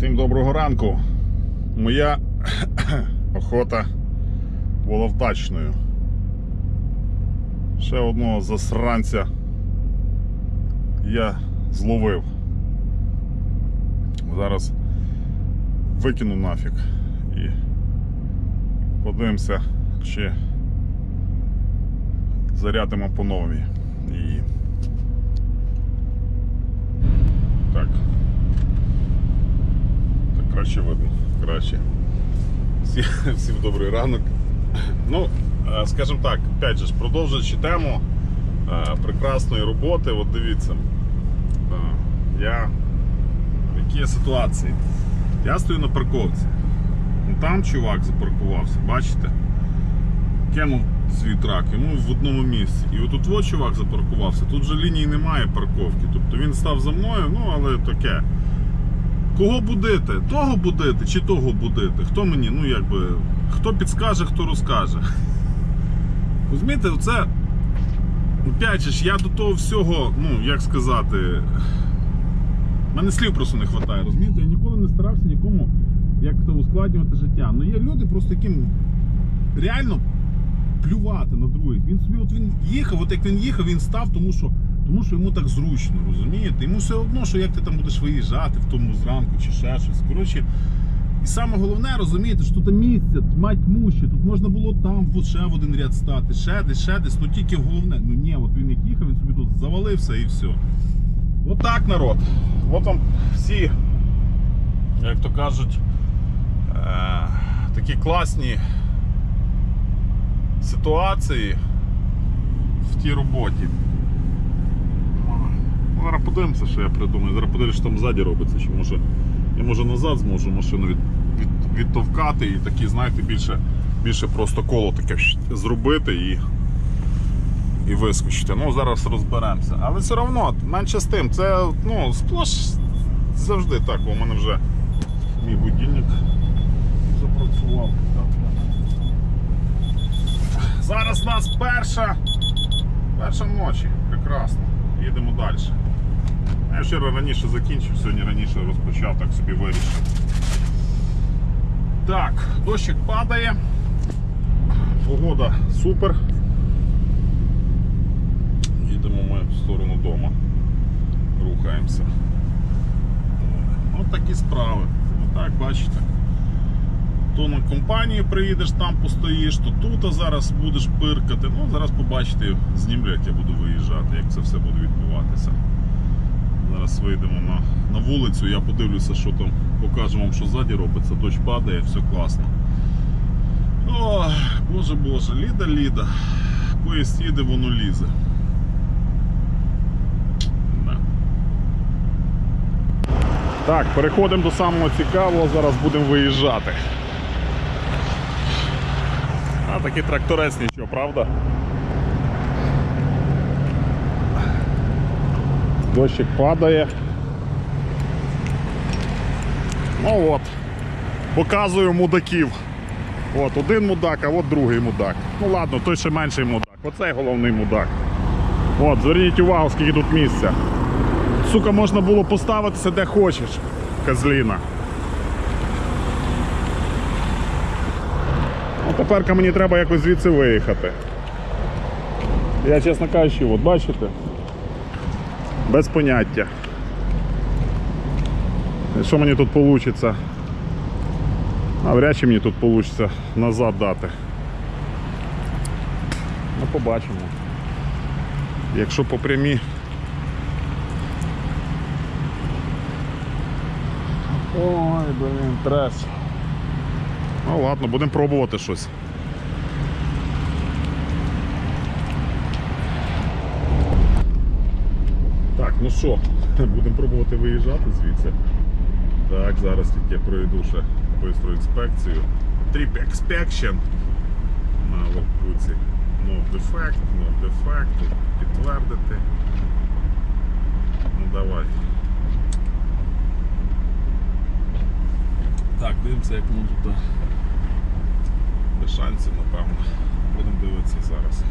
Всім доброго ранку. Моя охота була вдачною. Ще одного засранця я зловив. Зараз викину нафіг і подивимося, чи зарядимо по новій. І... Так. Краще видно. Краще. Всі, всім добрий ранок. Ну, е, скажімо так, опять же, продовжуючи тему е, прекрасної роботи, от дивіться. Е, Я в якій ситуації? Я стою на парковці. Ну, Там чувак запаркувався, бачите? Кинув свій трак, йому в одному місці. І отут от чувак запаркувався. Тут же лінії немає парковки. Тобто він став за мною, ну але таке. Кого будити? Того будити чи того будити? Хто мені, ну якби, хто підскаже, хто розкаже. Розумієте, це. Опять же я до того всього, ну, як сказати. в мене слів просто не вистачає, розумієте? Я ніколи не старався нікому як то ускладнювати життя. Ну є люди просто яким реально плювати на других. Він собі, от він їхав, от як він їхав, він став, тому що, тому що йому так зручно, розумієте? Йому все одно, що як ти там будеш виїжджати в тому зранку чи ще щось. Коротше, і саме головне, розумієте, що тут місце, тьма тьмуще, тут можна було там от ще в один ряд стати, ще десь, ще десь, ну тільки головне, ну ні, от він як їхав, він собі тут завалився і все. От так, народ. От вам всі, як то кажуть, е- такі класні ситуації в тій роботі. Зараз подивимося, що я придумаю. Зараз подивлюсь, що там ззаді робиться. Чи може я може назад зможу машину від, від, відтовкати і такі, знаєте, більше, більше просто коло таке зробити і, і вискочити. Ну, зараз розберемося. Але все одно, менше з тим, це ну, сплош завжди так. У мене вже мій будильник запрацював. Зараз у нас перша, перша ночі. Прекрасно. Їдемо далі. Я вчора раніше закінчив, сьогодні раніше розпочав, так собі вирішив. Так, дощик падає. Погода супер. Їдемо ми в сторону дому. Рухаємося. Ось такі справи. Отак, бачите то на компанію приїдеш, там постоїш, то тут а зараз будеш пиркати. Ну, зараз побачите, знімлю, як я буду виїжджати, як це все буде відбуватися. Зараз вийдемо на, на вулицю, я подивлюся, що там, покажу вам, що ззаді робиться, дощ падає, все класно. О, боже боже, ліда, ліда. Поїзд їде, воно лізе. Да. Так, переходимо до самого цікавого, зараз будемо виїжджати. А такий тракторець нічого, правда? Дощик падає. Ну от. Показую мудаків. От один мудак, а от другий мудак. Ну ладно, той ще менший мудак. Оцей головний мудак. От, зверніть увагу, скільки тут місця. Сука, можна було поставитися де хочеш. Козліна. Ну, тепер мені треба якось звідси виїхати. Я, чесно кажучи, от бачите? Без поняття. Що мені тут вийде? Навряд чи мені тут вийде назад дати. Ну, побачимо. Якщо по прямій. Ой, блін, трес. Ну ладно, будемо пробувати щось. Ну що, будемо пробувати виїжджати звідси. Так, зараз тільки я пройду ще бистру інспекцію. Trip Inspection на локбуці. No defect, no defect, підтвердити. Ну давай. Так, дивимося, як воно тут шансів, напевно. Будемо дивитися зараз.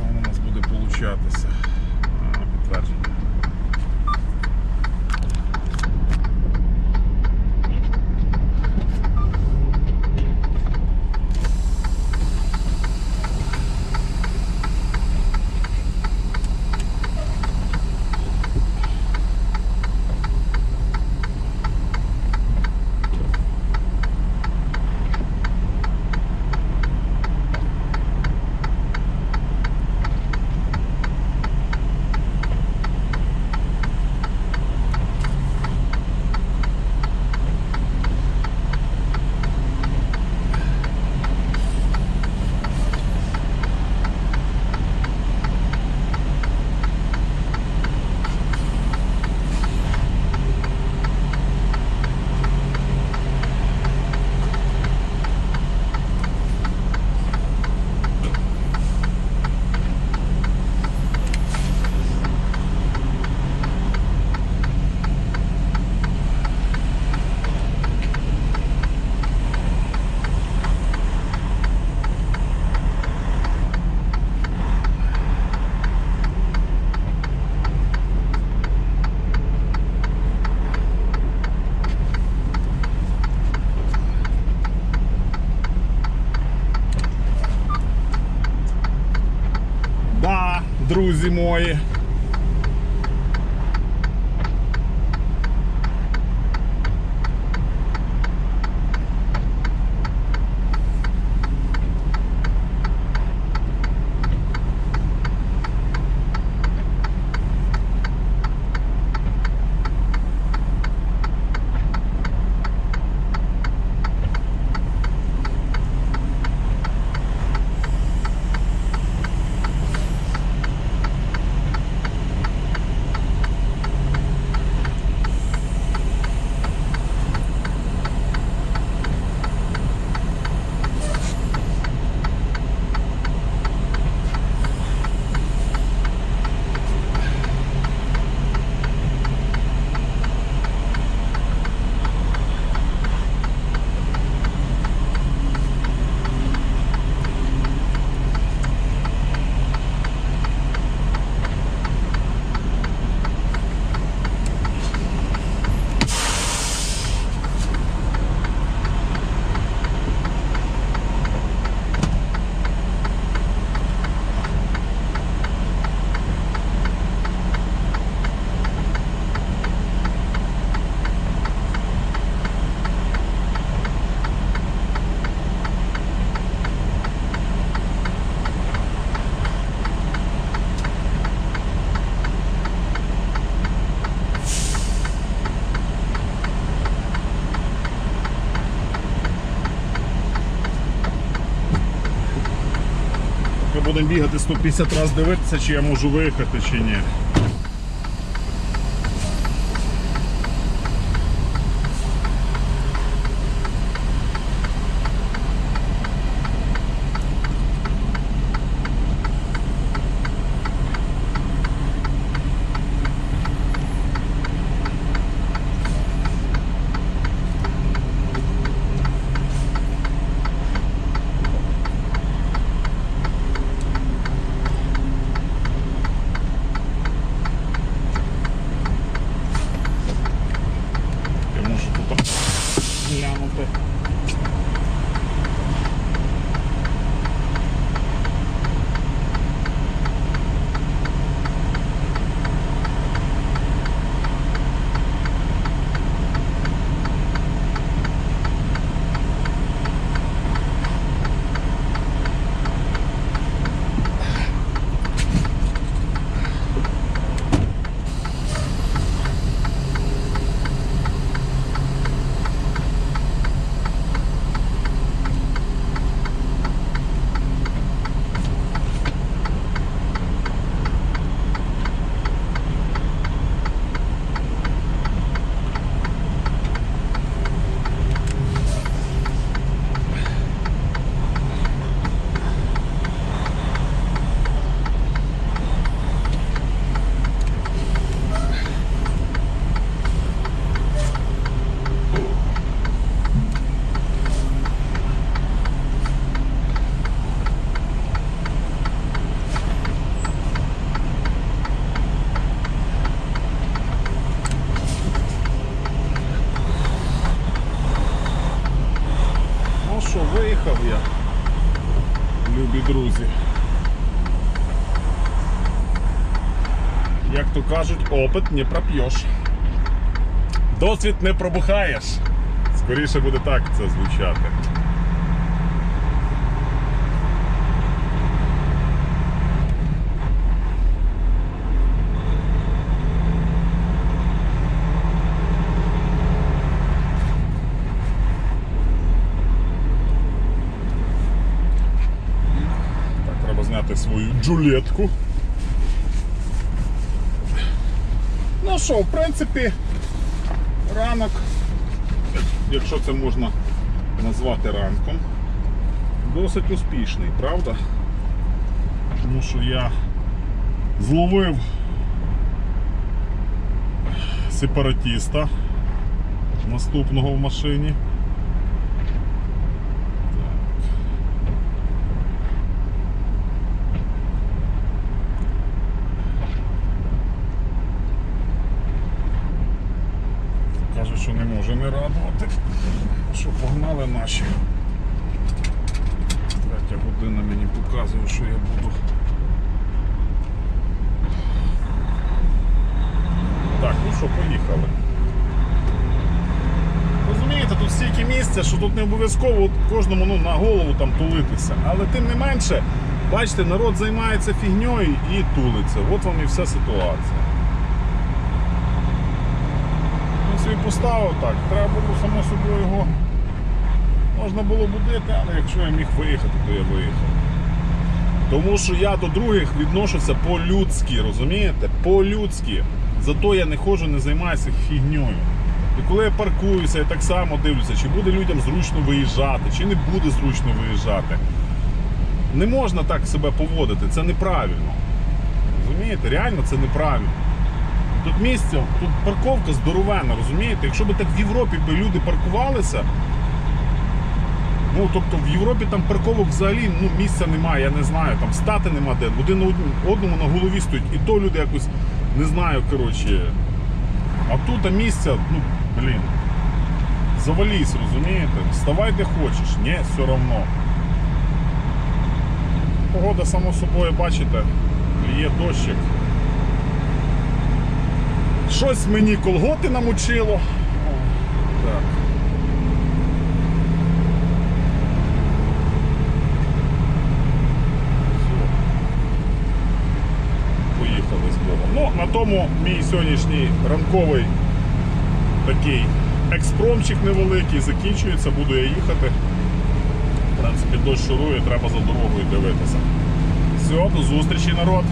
Воно у нас буде получатися? Підтвердження. друзі мої. Будемо бігати 150 разів дивитися, чи я можу виїхати, чи ні. То кажуть, опит не проп'єш. Досвід не пробухаєш. Скоріше буде так це звучати. Так, треба зняти свою джулетку. Що, в принципі, ранок, якщо це можна назвати ранком, досить успішний, правда? Тому що я зловив сепаратіста наступного в машині. годинами роботи. Що, погнали наші. Третя година мені показує, що я буду. Так, ну що, поїхали. Розумієте, тут стільки місця, що тут не обов'язково кожному ну, на голову там тулитися. Але тим не менше, бачите, народ займається фігньою і тулиться. От вам і вся ситуація. Поставив так. Треба було само собою його. Можна було будити, але якщо я міг виїхати, то я виїхав. Тому що я до других відношуся по-людськи, розумієте? По-людськи. Зато я не ходжу, не займаюся фігньою. І коли я паркуюся, я так само дивлюся, чи буде людям зручно виїжджати, чи не буде зручно виїжджати. Не можна так себе поводити, це неправильно. Розумієте? Реально це неправильно. Тут місце, тут парковка здоровенна, розумієте? Якщо б так в Європі би люди паркувалися, Ну, тобто в Європі там парковок взагалі ну, місця немає, я не знаю, там стати нема де. Один на одному- на голові стоїть, і то люди якось не знаю, коротше. А тут а місця, ну, блін. Завалісь, розумієте? Вставай де хочеш, ні, все одно. Погода, само собою, бачите, є дощик. Щось мені колготи намочило. Так. поїхали з Богом. Ну, на тому мій сьогоднішній ранковий такий експромчик невеликий закінчується, буду я їхати. В принципі, дощ шурує, треба за дорогою дивитися. Все, до зустрічі, народ.